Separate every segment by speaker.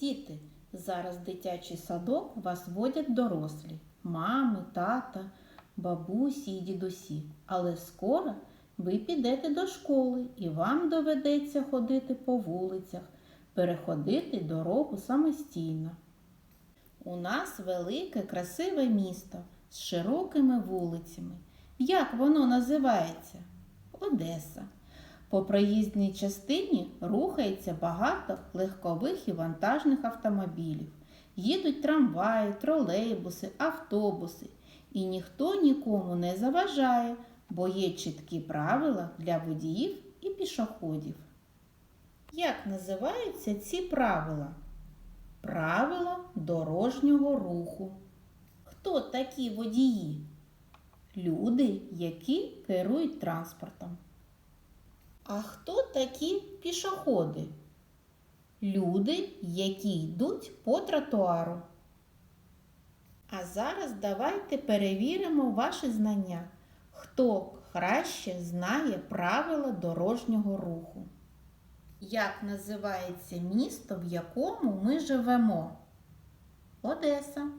Speaker 1: Діти, зараз дитячий садок вас водять дорослі мами, тата, бабусі і дідусі. Але скоро ви підете до школи і вам доведеться ходити по вулицях, переходити дорогу самостійно. У нас велике красиве місто з широкими вулицями. Як воно називається? Одеса. По проїзній частині рухається багато легкових і вантажних автомобілів. Їдуть трамваї, тролейбуси, автобуси. І ніхто нікому не заважає, бо є чіткі правила для водіїв і пішоходів. Як називаються ці правила? Правила дорожнього руху. Хто такі водії? Люди, які керують транспортом. А хто такі пішоходи? Люди, які йдуть по тротуару. А зараз давайте перевіримо ваші знання. Хто краще знає правила дорожнього руху? Як називається місто, в якому ми живемо? Одеса.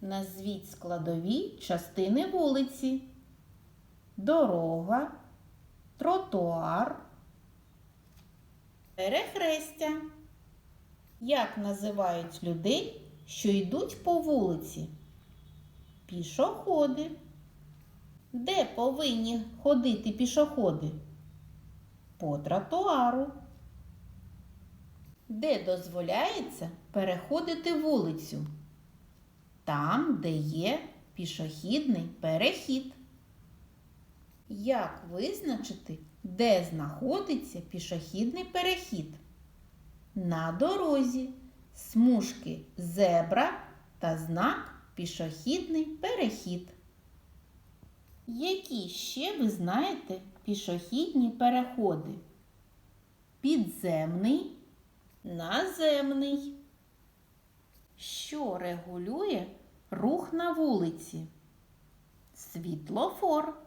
Speaker 1: Назвіть складові частини вулиці. Дорога, тротуар, перехрестя. Як називають людей, що йдуть по вулиці? Пішоходи. Де повинні ходити пішоходи? По тротуару. Де дозволяється переходити вулицю? Там, де є пішохідний перехід. Як визначити, де знаходиться пішохідний перехід? На дорозі смужки зебра та знак пішохідний перехід. Які ще ви знаєте пішохідні переходи? Підземний, наземний. Що регулює рух на вулиці? Світлофор.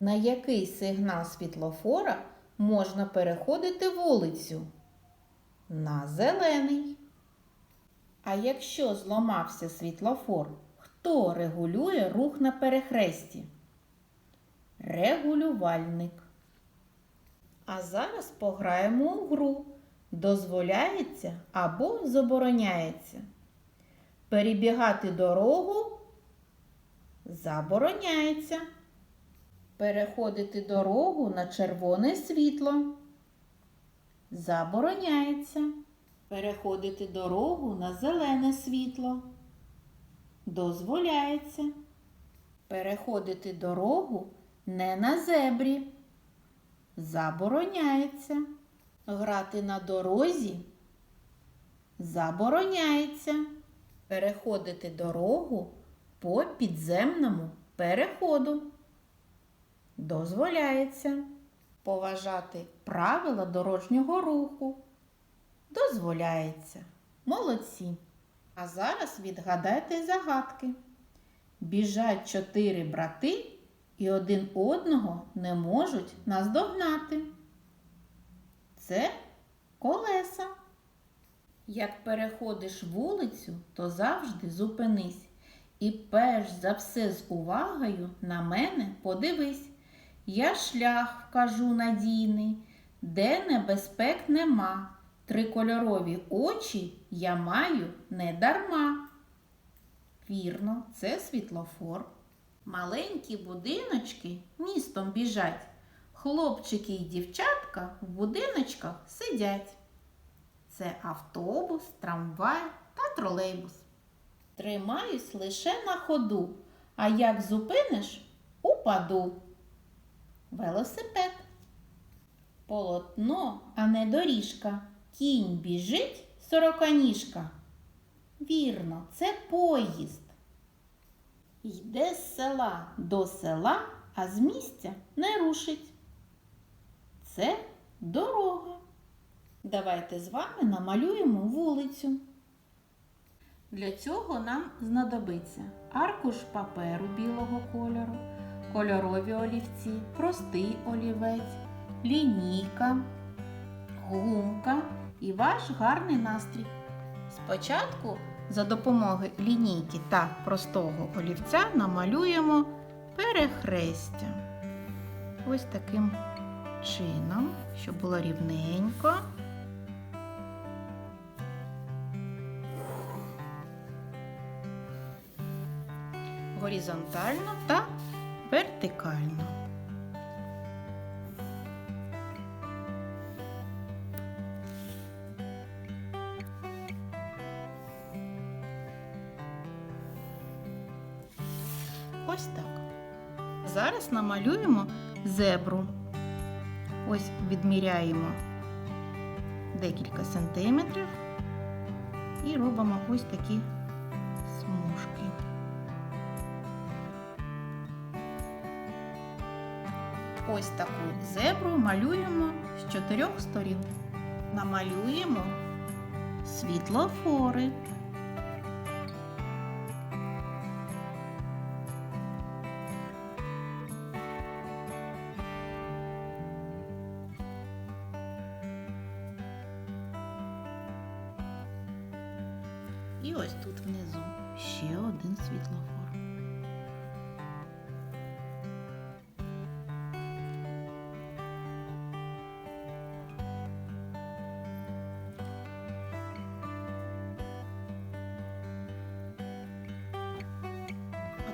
Speaker 1: На який сигнал світлофора можна переходити вулицю? На зелений. А якщо зламався світлофор, хто регулює рух на перехресті? Регулювальник. А зараз пограємо у гру. Дозволяється або забороняється. Перебігати дорогу забороняється. Переходити дорогу на червоне світло. Забороняється. Переходити дорогу на зелене світло. Дозволяється. Переходити дорогу не на зебрі. Забороняється. Грати на дорозі забороняється. Переходити дорогу по підземному переходу. Дозволяється. Поважати правила дорожнього руху. Дозволяється. Молодці. А зараз відгадайте загадки. Біжать чотири брати і один одного не можуть наздогнати. Це колеса. Як переходиш вулицю, то завжди зупинись. І перш за все з увагою на мене подивись. Я шлях вкажу надійний, де небезпек нема. Трикольорові очі я маю не дарма. Вірно, це світлофор. Маленькі будиночки містом біжать. Хлопчики і дівчатка в будиночках сидять. Це автобус, трамвай та тролейбус. Тримаюсь лише на ходу, а як зупиниш, упаду. Велосипед. Полотно, а не доріжка. Кінь біжить сороканіжка. Вірно, це поїзд. Йде з села до села, а з місця не рушить. Це дорога. Давайте з вами намалюємо вулицю. Для цього нам знадобиться аркуш паперу білого кольору, кольорові олівці, простий олівець, лінійка, гумка і ваш гарний настрій. Спочатку за допомогою лінійки та простого олівця намалюємо перехрестя. Ось таким чином, щоб було рівненько. Горизонтально та вертикально. Ось так. Зараз намалюємо зебру. Ось відміряємо декілька сантиметрів і робимо ось такі Ось таку зебру малюємо з чотирьох сторін. Намалюємо світлофори. І ось тут внизу ще один світлофор.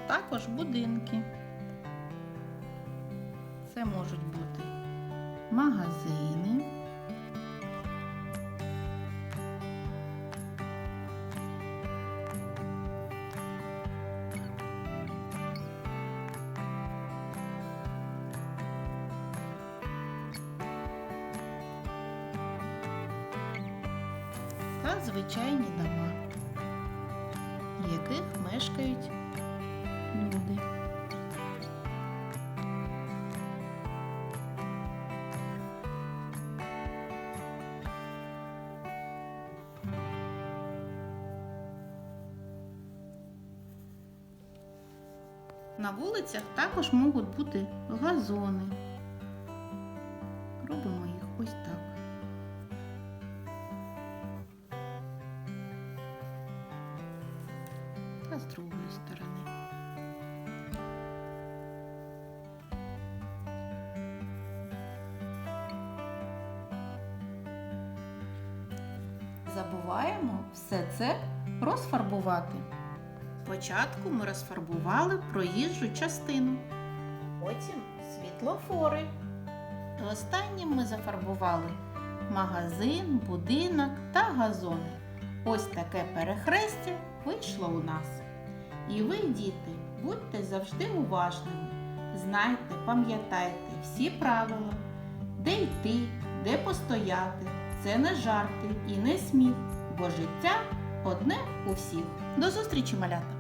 Speaker 1: Також будинки. Це можуть бути магазини. та звичайні дома, в яких мешкають На вулицях також можуть бути газони. Робимо їх ось так. та з другої сторони. Забуваємо все це розфарбувати. Спочатку ми розфарбували проїжджу частину, потім світлофори. І останнім ми зафарбували магазин, будинок та газони. Ось таке перехрестя вийшло у нас. І ви, діти, будьте завжди уважними. Знайте, пам'ятайте всі правила, де йти, де постояти. Це не жарти і не сміх, бо життя одне у всіх. До зустрічі, малята!